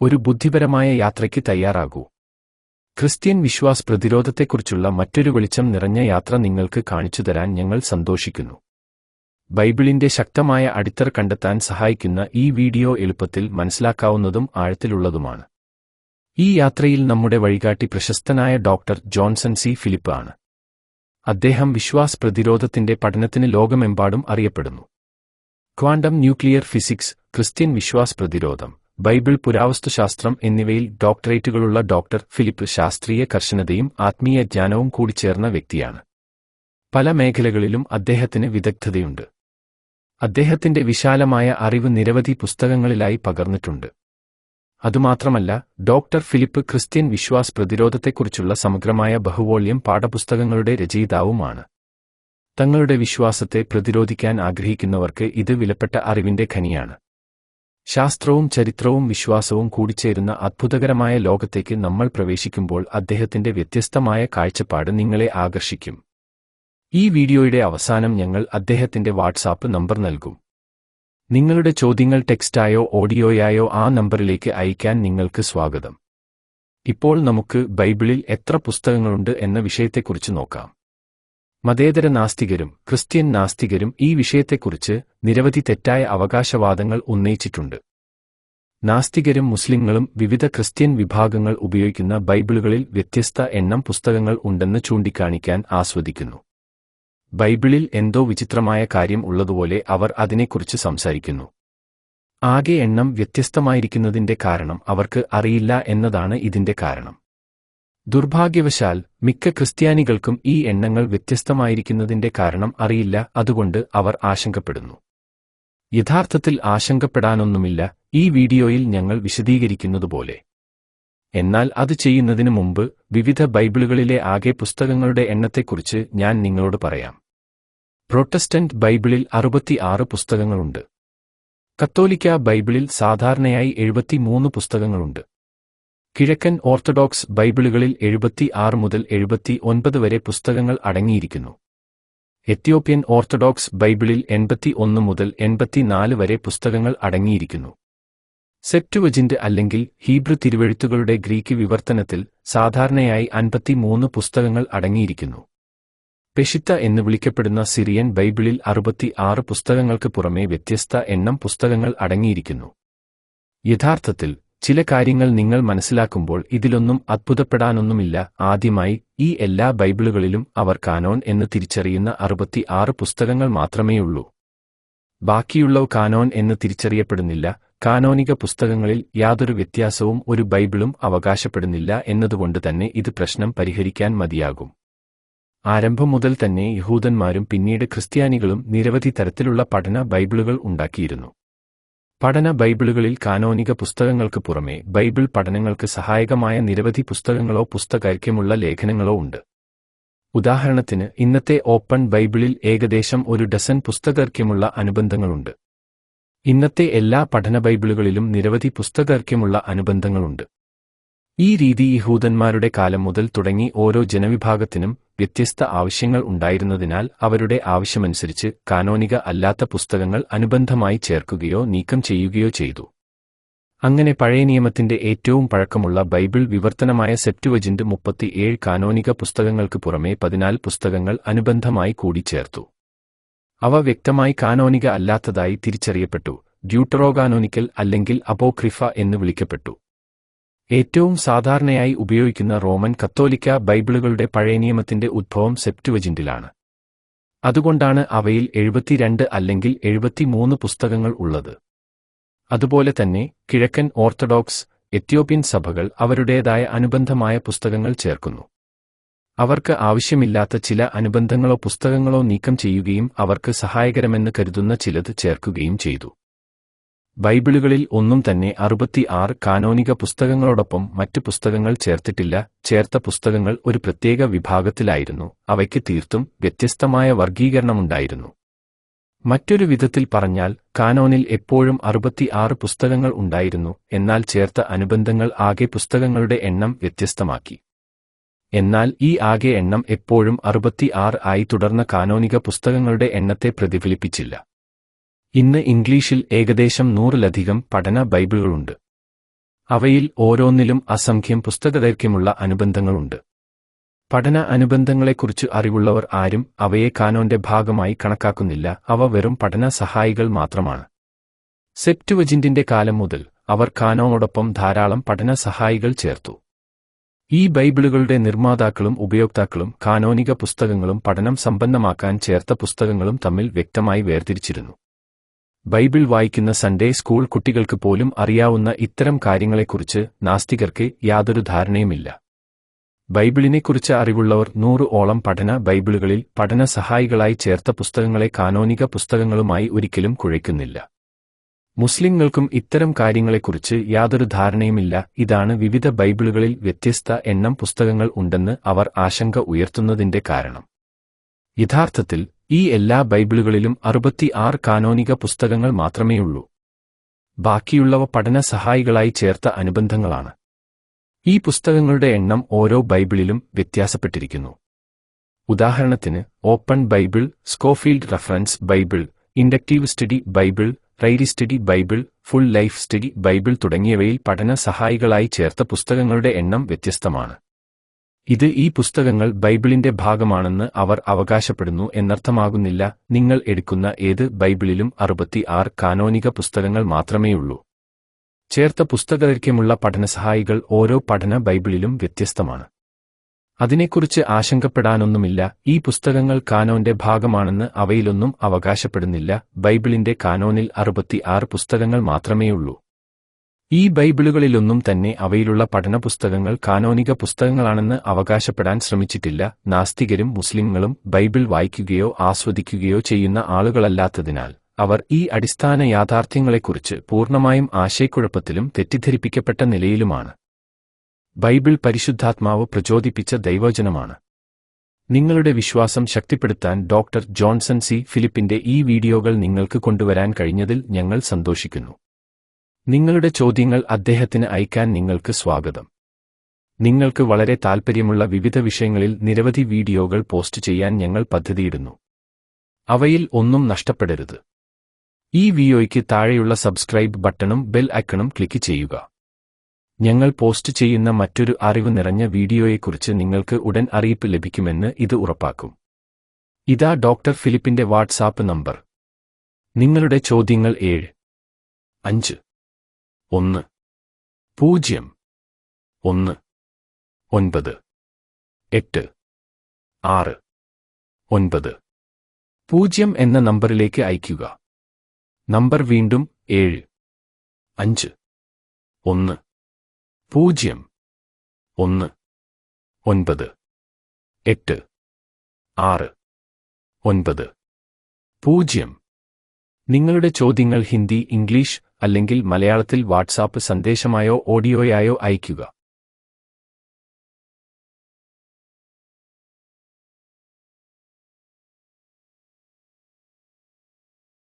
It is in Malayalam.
ഒരു ബുദ്ധിപരമായ യാത്രയ്ക്ക് തയ്യാറാകൂ. ക്രിസ്ത്യൻ വിശ്വാസ് പ്രതിരോധത്തെക്കുറിച്ചുള്ള മറ്റൊരു വെളിച്ചം നിറഞ്ഞ യാത്ര നിങ്ങൾക്ക് കാണിച്ചുതരാൻ ഞങ്ങൾ സന്തോഷിക്കുന്നു. ബൈബിളിന്റെ ശക്തമായ അടിത്തറ കണ്ടെത്താൻ സഹായിക്കുന്ന ഈ വീഡിയോ എളുപ്പത്തിൽ മനസ്സിലാക്കാവുന്നതും ആഴത്തിലുള്ളതുമാണ്. ഈ യാത്രയിൽ നമ്മുടെ വഴികാട്ടി പ്രശസ്തനായ ഡോക്ടർ ജോൺസൺ സി. ഫിലിപ്പ് ആണ്. അദ്ദേഹം വിശ്വാസ് പ്രതിരോധത്തിന്റെ പഠനത്തിന് ലോകമെമ്പാടും അറിയപ്പെടുന്നു. ക്വാണ്ടം ന്യൂക്ലിയർ ഫിസിക്സ് ക്രിസ്ത്യൻ വിശ്വാസ് പ്രതിരോധം ബൈബിൾ പുരാവസ്തുശാസ്ത്രം എന്നിവയിൽ ഡോക്ടറേറ്റുകളുള്ള ഡോക്ടർ ഫിലിപ്പ് ശാസ്ത്രീയ കർശനതയും ആത്മീയ ജ്ഞാനവും കൂടിച്ചേർന്ന വ്യക്തിയാണ്. പല മേഖലകളിലും അദ്ദേഹത്തിന് വിദഗ്ധതയുണ്ട്. അദ്ദേഹത്തിന്റെ വിശാലമായ അറിവ് നിരവധി പുസ്തകങ്ങളിലായി പകർന്നിട്ടുണ്ട്. അതുമാത്രമല്ല ഡോക്ടർ ഫിലിപ്പ് ക്രിസ്ത്യൻ വിശ്വാസ് പ്രതിരോധത്തെക്കുറിച്ചുള്ള സമഗ്രമായ ബഹുവോള്യം പാഠപുസ്തകങ്ങളുടെ രചയിതാവുമാണ്. തങ്ങളുടെ വിശ്വാസത്തെ പ്രതിരോധിക്കാൻ ആഗ്രഹിക്കുന്നവർക്ക് ഇത് വിലപ്പെട്ട അറിവിന്റെ ഖനിയാണ്. ശാസ്ത്രവും ചരിത്രവും വിശ്വാസവും കൂടിച്ചേരുന്ന അത്ഭുതകരമായ ലോകത്തേക്ക് നമ്മൾ പ്രവേശിക്കുമ്പോൾ അദ്ദേഹത്തിന്റെ വ്യത്യസ്തമായ കാഴ്ചപ്പാട് നിങ്ങളെ ആകർഷിക്കും. ഈ വീഡിയോയുടെ അവസാനം ഞങ്ങൾ അദ്ദേഹത്തിന്റെ വാട്സാപ്പ് നമ്പർ നൽകും. നിങ്ങളുടെ ചോദ്യങ്ങൾ ടെക്സ്റ്റായോ ഓഡിയോയായോ ആ നമ്പറിലേക്ക് അയയ്ക്കാൻ നിങ്ങൾക്ക് സ്വാഗതം. ഇപ്പോൾ നമുക്ക് ബൈബിളിൽ എത്ര പുസ്തകങ്ങളുണ്ട് എന്ന വിഷയത്തെക്കുറിച്ച് നോക്കാം. മതേതര നാസ്തികരും ക്രിസ്ത്യൻ നാസ്തികരും ഈ വിഷയത്തെക്കുറിച്ച് നിരവധി തെറ്റായ അവകാശവാദങ്ങൾ ഉന്നയിച്ചിട്ടുണ്ട്. നാസ്തികരും മുസ്ലിങ്ങളും വിവിധ ക്രിസ്ത്യൻ വിഭാഗങ്ങൾ ഉപയോഗിക്കുന്ന ബൈബിളുകളിൽ വ്യത്യസ്ത എണ്ണം പുസ്തകങ്ങൾ ഉണ്ടെന്ന് ചൂണ്ടിക്കാണിക്കാൻ ആസ്വദിക്കുന്നു. ബൈബിളിൽ എന്തോ വിചിത്രമായ കാര്യം ഉള്ളതുപോലെ അവർ അതിനെക്കുറിച്ച് സംസാരിക്കുന്നു. ആകെ എണ്ണം വ്യത്യസ്തമായിരിക്കുന്നതിന്റെ കാരണം അവർക്ക് അറിയില്ല എന്നതാണ് ഇതിന്റെ കാരണം. ദുർഭാഗ്യവശാൽ മിക്ക ക്രിസ്ത്യാനികൾക്കും ഈ എണ്ണങ്ങൾ വ്യത്യസ്തമായിരിക്കുന്നതിന്റെ കാരണം അറിയില്ല അതുകൊണ്ട് അവർ ആശങ്കപ്പെടുന്നു. യഥാർത്ഥത്തിൽ ആശങ്കപ്പെടാനൊന്നുമില്ല ഈ വീഡിയോയിൽ ഞങ്ങൾ വിശദീകരിക്കുന്നതുപോലെ. എന്നാൽ അത് ചെയ്യുന്നതിനു മുമ്പ് വിവിധ ബൈബിളുകളിലെ ആകെ പുസ്തകങ്ങളുടെ എണ്ണത്തെക്കുറിച്ച് ഞാൻ നിങ്ങളോട് പറയാം. പ്രൊട്ടസ്റ്റന്റ് ബൈബിളിൽ അറുപത്തിയാറ് പുസ്തകങ്ങളുണ്ട്. കത്തോലിക്ക ബൈബിളിൽ സാധാരണയായി എഴുപത്തിമൂന്ന് പുസ്തകങ്ങളുണ്ട്. കിഴക്കൻ ഓർത്തഡോക്സ് ബൈബിളുകളിൽ എഴുപത്തി ആറ് മുതൽ എഴുപത്തി ഒൻപത് വരെ പുസ്തകങ്ങൾ അടങ്ങിയിരിക്കുന്നു. എത്യോപ്യൻ ഓർത്തഡോക്സ് ബൈബിളിൽ എൺപത്തി ഒന്ന് മുതൽ എൺപത്തിനാല് വരെ പുസ്തകങ്ങൾ അടങ്ങിയിരിക്കുന്നു. സെപ്റ്റുവജിന്റ് അല്ലെങ്കിൽ ഹീബ്രു തിരുവെഴുത്തുകളുടെ ഗ്രീക്ക് വിവർത്തനത്തിൽ സാധാരണയായി അൻപത്തിമൂന്ന് പുസ്തകങ്ങൾ അടങ്ങിയിരിക്കുന്നു. പെഷിത്ത എന്ന് വിളിക്കപ്പെടുന്ന സിറിയൻ ബൈബിളിൽ അറുപത്തി ആറ് പുസ്തകങ്ങൾക്ക് പുറമെ വ്യത്യസ്ത എണ്ണം പുസ്തകങ്ങൾ അടങ്ങിയിരിക്കുന്നു. യഥാർത്ഥത്തിൽ ചില കാര്യങ്ങൾ നിങ്ങൾ മനസ്സിലാക്കുമ്പോൾ ഇതിലൊന്നും അത്ഭുതപ്പെടാനൊന്നുമില്ല. ആദ്യമായി ഈ എല്ലാ ബൈബിളുകളിലും അവർ കാനോൻ എന്ന് തിരിച്ചറിയുന്ന അറുപത്തി ആറ് പുസ്തകങ്ങൾ മാത്രമേയുള്ളൂ. ബാക്കിയുള്ളവ കാനോൻ എന്ന് തിരിച്ചറിയപ്പെടുന്നില്ല. കാനോനിക പുസ്തകങ്ങളിൽ യാതൊരു വ്യത്യാസവും ഒരു ബൈബിളും അവകാശപ്പെടുന്നില്ല എന്നതുകൊണ്ട് തന്നെ ഇത് പ്രശ്നം പരിഹരിക്കാൻ മതിയാകും. ആരംഭം മുതൽ തന്നെ യഹൂദന്മാരും പിന്നീട് ക്രിസ്ത്യാനികളും നിരവധി തരത്തിലുള്ള പഠന ബൈബിളുകൾ ഉണ്ടാക്കിയിരുന്നു. പഠന ബൈബിളുകളിൽ കാനോനിക പുസ്തകങ്ങൾക്ക് പുറമെ ബൈബിൾ പഠനങ്ങൾക്ക് സഹായകമായ നിരവധി പുസ്തകങ്ങളോ പുസ്തകൈക്യമുള്ള ലേഖനങ്ങളോ ഉണ്ട്. ഉദാഹരണത്തിന് ഇന്നത്തെ ഓപ്പൺ ബൈബിളിൽ ഏകദേശം ഒരു ഡസൻ പുസ്തകൈക്യമുള്ള അനുബന്ധങ്ങളുണ്ട്. ഇന്നത്തെ എല്ലാ പഠന ബൈബിളുകളിലും നിരവധി പുസ്തകൈക്യമുള്ള അനുബന്ധങ്ങളുണ്ട്. ഈ രീതി യഹൂദന്മാരുടെ കാലം മുതൽ തുടങ്ങി ഓരോ ജനവിഭാഗത്തിനും വ്യത്യസ്ത ആവശ്യങ്ങൾ ഉണ്ടായിരുന്നതിനാൽ അവരുടെ ആവശ്യമനുസരിച്ച് കാനോനിക അല്ലാത്ത പുസ്തകങ്ങൾ അനുബന്ധമായി ചേർക്കുകയോ നീക്കം ചെയ്യുകയോ ചെയ്തു. അങ്ങനെ പഴയ നിയമത്തിന്റെ ഏറ്റവും പഴക്കമുള്ള ബൈബിൾ വിവർത്തനമായ സെപ്റ്റുവജിന്റ് മുപ്പത്തിയേഴ് കാനോനിക പുസ്തകങ്ങൾക്ക് പുറമെ പതിനാല് പുസ്തകങ്ങൾ അനുബന്ധമായി കൂടിച്ചേർത്തു അവ വ്യക്തമായി കാനോനിക അല്ലാത്തതായി തിരിച്ചറിയപ്പെട്ടു ഡ്യൂട്ടറോഗാനോനിക്കൽ അല്ലെങ്കിൽ അപോക്രിഫ എന്ന് വിളിക്കപ്പെട്ടു. ഏറ്റവും സാധാരണയായി ഉപയോഗിക്കുന്ന റോമൻ കത്തോലിക്ക ബൈബിളുകളുടെ പഴയ നിയമത്തിന്റെ ഉദ്ഭവം സെപ്റ്റുവജിന്റിലാണ് അതുകൊണ്ടാണ് അവയിൽ എഴുപത്തിരണ്ട് അല്ലെങ്കിൽ എഴുപത്തിമൂന്ന് പുസ്തകങ്ങൾ ഉള്ളത്. അതുപോലെ തന്നെ കിഴക്കൻ ഓർത്തഡോക്സ് എത്യോപ്യൻ സഭകൾ അവരുടേതായ അനുബന്ധമായ പുസ്തകങ്ങൾ ചേർക്കുന്നു. അവർക്ക് ആവശ്യമില്ലാത്ത ചില അനുബന്ധങ്ങളോ പുസ്തകങ്ങളോ നീക്കം ചെയ്യുകയും അവർക്ക് സഹായകരമെന്ന് കരുതുന്ന ചിലത് ചേർക്കുകയും ചെയ്തു. ബൈബിളുകളിൽ ഒന്നും തന്നെ അറുപത്തിയാറ് കാനോനിക പുസ്തകങ്ങളോടൊപ്പം മറ്റ് പുസ്തകങ്ങൾ ചേർത്തിട്ടില്ല. ചേർത്ത പുസ്തകങ്ങൾ ഒരു പ്രത്യേക വിഭാഗത്തിലായിരുന്നു. അവയ്ക്ക് തീർത്തും വ്യത്യസ്തമായ വർഗീകരണമുണ്ടായിരുന്നു മറ്റൊരു വിധത്തിൽ പറഞ്ഞാൽ കാനോനിൽ എപ്പോഴും അറുപത്തിയാറ് പുസ്തകങ്ങൾ ഉണ്ടായിരുന്നു. എന്നാൽ ചേർത്ത അനുബന്ധങ്ങൾ ആകെ പുസ്തകങ്ങളുടെ എണ്ണം വ്യത്യസ്തമാക്കി. എന്നാൽ ഈ ആകെ എണ്ണം എപ്പോഴും അറുപത്തിയാറ് ആയി തുടർന്ന കാനോനിക പുസ്തകങ്ങളുടെ എണ്ണത്തെ പ്രതിഫലിപ്പിച്ചില്ല. ഇന്ന് ഇംഗ്ലീഷിൽ ഏകദേശം നൂറിലധികം പഠന ബൈബിളുകളുണ്ട്. അവയിൽ ഓരോന്നിലും അസംഖ്യം പുസ്തകദൈർഘ്യമുള്ള അനുബന്ധങ്ങളുണ്ട്. പഠന അനുബന്ധങ്ങളെക്കുറിച്ച് അറിവുള്ളവർ ആരും അവയെ കാനോന്റെ ഭാഗമായി കണക്കാക്കുന്നില്ല. അവ വെറും പഠന സഹായികൾ മാത്രമാണ്. സെപ്റ്റുവജിന്റിന്റെ കാലം മുതൽ അവർ കാനോനോടൊപ്പം ധാരാളം പഠന സഹായികൾ ചേർത്തു. ഈ ബൈബിളുകളുടെ നിർമ്മാതാക്കളും ഉപയോക്താക്കളും കാനോനിക പുസ്തകങ്ങളും പഠനം സമ്പന്നമാക്കാൻ ചേർത്ത പുസ്തകങ്ങളും തമ്മിൽ വ്യക്തമായി വേർതിരിച്ചിരുന്നു. ബൈബിൾ വായിക്കുന്ന സൺഡേ സ്കൂൾ കുട്ടികൾക്ക് പോലും അറിയാവുന്ന ഇത്തരം കാര്യങ്ങളെക്കുറിച്ച് നാസ്തികർക്ക് യാതൊരു ധാരണയുമില്ല. ബൈബിളിനെക്കുറിച്ച് അറിവുള്ളവർ നൂറ് ഓളം പഠന ബൈബിളുകളിൽ പഠന സഹായികളായി ചേർത്ത പുസ്തകങ്ങളെ കാനോനിക പുസ്തകങ്ങളുമായി ഒരിക്കലും കുഴയ്ക്കുന്നില്ല. മുസ്ലിങ്ങൾക്കും ഇത്തരം കാര്യങ്ങളെക്കുറിച്ച് യാതൊരു ധാരണയുമില്ല. ഇതാണ് വിവിധ ബൈബിളുകളിൽ വ്യത്യസ്ത എണ്ണം പുസ്തകങ്ങൾ ഉണ്ടെന്ന് അവർ ആശങ്ക ഉയർത്തുന്നതിന്റെ കാരണം. യഥാർത്ഥത്തിൽ ഈ എല്ലാ ബൈബിളുകളിലും അറുപത്തിയാറ് കാനോനിക പുസ്തകങ്ങൾ മാത്രമേയുള്ളൂ. ബാക്കിയുള്ളവ പഠന സഹായികളായി ചേർത്ത അനുബന്ധങ്ങളാണ്. ഈ പുസ്തകങ്ങളുടെ എണ്ണം ഓരോ ബൈബിളിലും വ്യത്യാസപ്പെട്ടിരിക്കുന്നു. ഉദാഹരണത്തിന് open Bible Scofield reference Bible inductive study Bible Ryrie study Bible full life study Bible തുടങ്ങിയവയിൽ പഠന സഹായികളായി ചേർത്ത പുസ്തകങ്ങളുടെ എണ്ണം വ്യത്യസ്തമാണ്. ഇത് ഈ പുസ്തകങ്ങൾ ബൈബിളിന്റെ ഭാഗമാണെന്ന് അവർ അവകാശപ്പെടുന്നു എന്നർത്ഥമാകുന്നില്ല. നിങ്ങൾ എടുക്കുന്ന ഏത് ബൈബിളിലും അറുപത്തി ആറ് കാനോനിക പുസ്തകങ്ങൾ മാത്രമേയുള്ളൂ. ചേർത്ത പുസ്തകദൈർഘ്യമുള്ള പഠനസഹായികൾ ഓരോ പഠന ബൈബിളിലും വ്യത്യസ്തമാണ്. അതിനെക്കുറിച്ച് ആശങ്കപ്പെടാനൊന്നുമില്ല. ഈ പുസ്തകങ്ങൾ കാനോന്റെ ഭാഗമാണെന്ന് അവയിലൊന്നും അവകാശപ്പെടുന്നില്ല. ബൈബിളിന്റെ കാനോനിൽ അറുപത്തിയാറ് പുസ്തകങ്ങൾ മാത്രമേയുള്ളൂ. ഈ ബൈബിളുകളിലൊന്നും തന്നെ അവയിലുള്ള പഠനപുസ്തകങ്ങൾ കാനോനിക പുസ്തകങ്ങളാണെന്ന് അവകാശപ്പെടാൻ ശ്രമിച്ചിട്ടില്ല. നാസ്തികരും മുസ്ലിങ്ങളും ബൈബിൾ വായിക്കുകയോ ആസ്വദിക്കുകയോ ചെയ്യുന്ന ആളുകളല്ലാത്തതിനാൽ അവർ ഈ അടിസ്ഥാന യാഥാർത്ഥ്യങ്ങളെക്കുറിച്ച് പൂർണമായും ആശയക്കുഴപ്പത്തിലും തെറ്റിദ്ധരിപ്പിക്കപ്പെട്ട നിലയിലുമാണ്. ബൈബിൾ പരിശുദ്ധാത്മാവ് പ്രചോദിപ്പിച്ച ദൈവചനമാണ് നിങ്ങളുടെ വിശ്വാസം ശക്തിപ്പെടുത്താൻ ഡോക്ടർ ജോൺസൺ സി ഫിലിപ്പിന്റെ ഈ വീഡിയോകൾ നിങ്ങൾക്ക് കൊണ്ടുവരാൻ കഴിഞ്ഞതിൽ ഞങ്ങൾ സന്തോഷിക്കുന്നു. നിങ്ങളുടെ ചോദ്യങ്ങൾ അദ്ദേഹത്തിന് അയക്കാൻ നിങ്ങൾക്ക് സ്വാഗതം. നിങ്ങൾക്ക് വളരെ താൽപ്പര്യമുള്ള വിവിധ വിഷയങ്ങളിൽ നിരവധി വീഡിയോകൾ പോസ്റ്റ് ചെയ്യാൻ ഞങ്ങൾ പദ്ധതിയിടുന്നു. അവയിൽ ഒന്നും നഷ്ടപ്പെടരുത്. ഈ വീഡിയോയ്ക്ക് താഴെയുള്ള സബ്സ്ക്രൈബ് ബട്ടണും ബെൽ ഐക്കണും ക്ലിക്ക് ചെയ്യുക. ഞങ്ങൾ പോസ്റ്റ് ചെയ്യുന്ന മറ്റൊരു അറിവ് നിറഞ്ഞ വീഡിയോയെക്കുറിച്ച് നിങ്ങൾക്ക് ഉടൻ അറിയിപ്പ് ലഭിക്കുമെന്ന് ഇത് ഉറപ്പാക്കും. ഇതാ ഡോക്ടർ ഫിലിപ്പിന്റെ വാട്സാപ്പ് നമ്പർ. നിങ്ങളുടെ ചോദ്യങ്ങൾ ഏഴ് അഞ്ച് ഒന്ന്. പൂജ്യം. ഒന്ന്. ഒൻപത്. എട്ട്. ആറ്. ഒൻപത്. പൂജ്യം എന്ന നമ്പറിലേക്ക് അയയ്ക്കുക. നമ്പർ വീണ്ടും ഏഴ്. അഞ്ച്. ഒന്ന്. പൂജ്യം. ഒന്ന്. ഒൻപത്. എട്ട്. ആറ്. ഒൻപത്. പൂജ്യം. നിങ്ങളുടെ ചോദ്യങ്ങൾ ഹിന്ദി ഇംഗ്ലീഷ് അല്ലെങ്കിൽ മലയാളത്തിൽ വാട്സാപ്പ് സന്ദേശമായോ ഓഡിയോയായോ അയയ്ക്കുക.